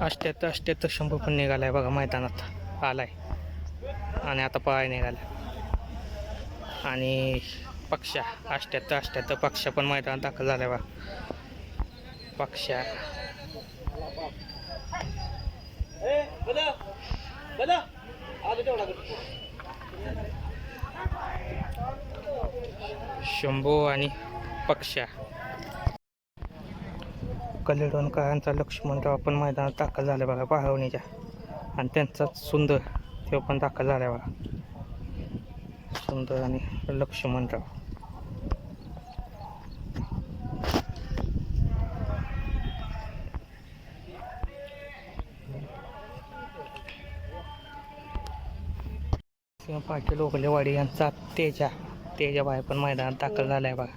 अष्ट्यात अष्ट्यात शंभू पण निघालाय बघा मैदानात. आलाय. आणि आता पाय निघाला आणि पक्षा अष्ट्यात अष्ट्यात पक्षा पण मैदानात दाखल झाल्या बा पक्षा. शंभू आणि पक्षा. कलेडोनकरांचा लक्ष्मणराव पण मैदानात दाखल झाला बघा पाहवणीच्या आणि त्यांचाच सुंदर तो पण दाखल झाला बघा. सुंदर आणि लक्ष्मणराव. सिंह पाटील ओगलेवाडी यांचा तेजा तेजाबाई पण मैदानात दाखल झालाय बघा.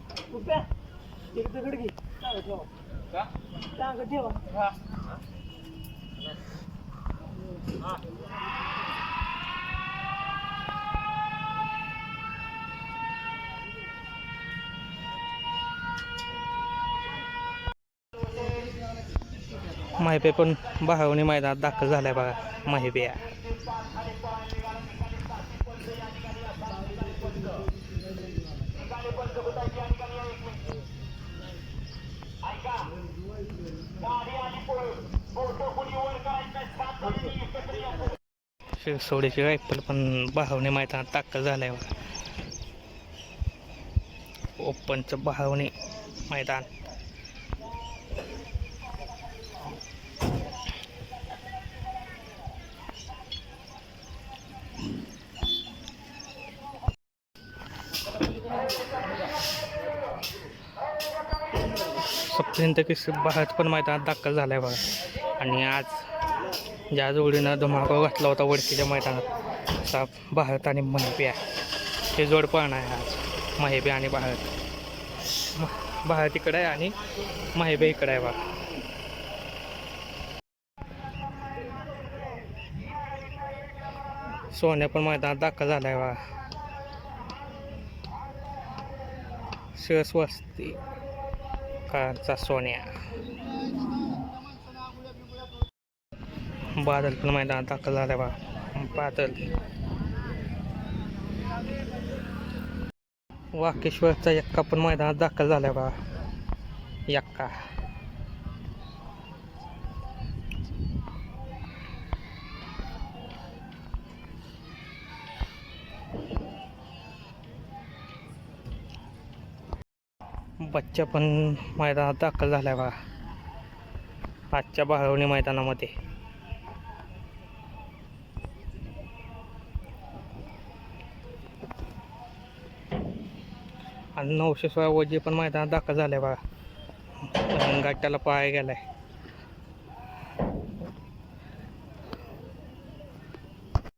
माहिपे पण बाहवणी मैदानात दाखल झालाय बघा माहिपे शिरसोडीची रायफल पण भावने मैदानात दाखल झालाय बघा. ओपनचं भावने मैदान. सप्तेंत किस भारत पण मैदानात दाखल झालाय बघा. आणि आज ज्या जोडीनं धुमाकूळ घातला होता वडकीच्या मैदानात. असा भारत आणि महिब्या हे जोड पण आहे आज. महिब्या आणि भारत. म- भारत इकडे आहे आणि महिब्या इकडे आहे बघा. सोन्या पण मैदानात दाखल झालाय बघा. शिवस्वस्ती कारचा सोन्या. बादल पण मैदानात दाखल झालाय बा बादल. वाकेश्वरचा यक्का पण मैदानात दाखल झाला बा यक्का. बच्चा पण मैदानात दाखल झाला बा आजच्या बाळवणी मैदानामध्ये. आणि नऊशे सोळा वजे पण मैदानात दाखल झालाय बा गाठ्याला पाय गेलाय.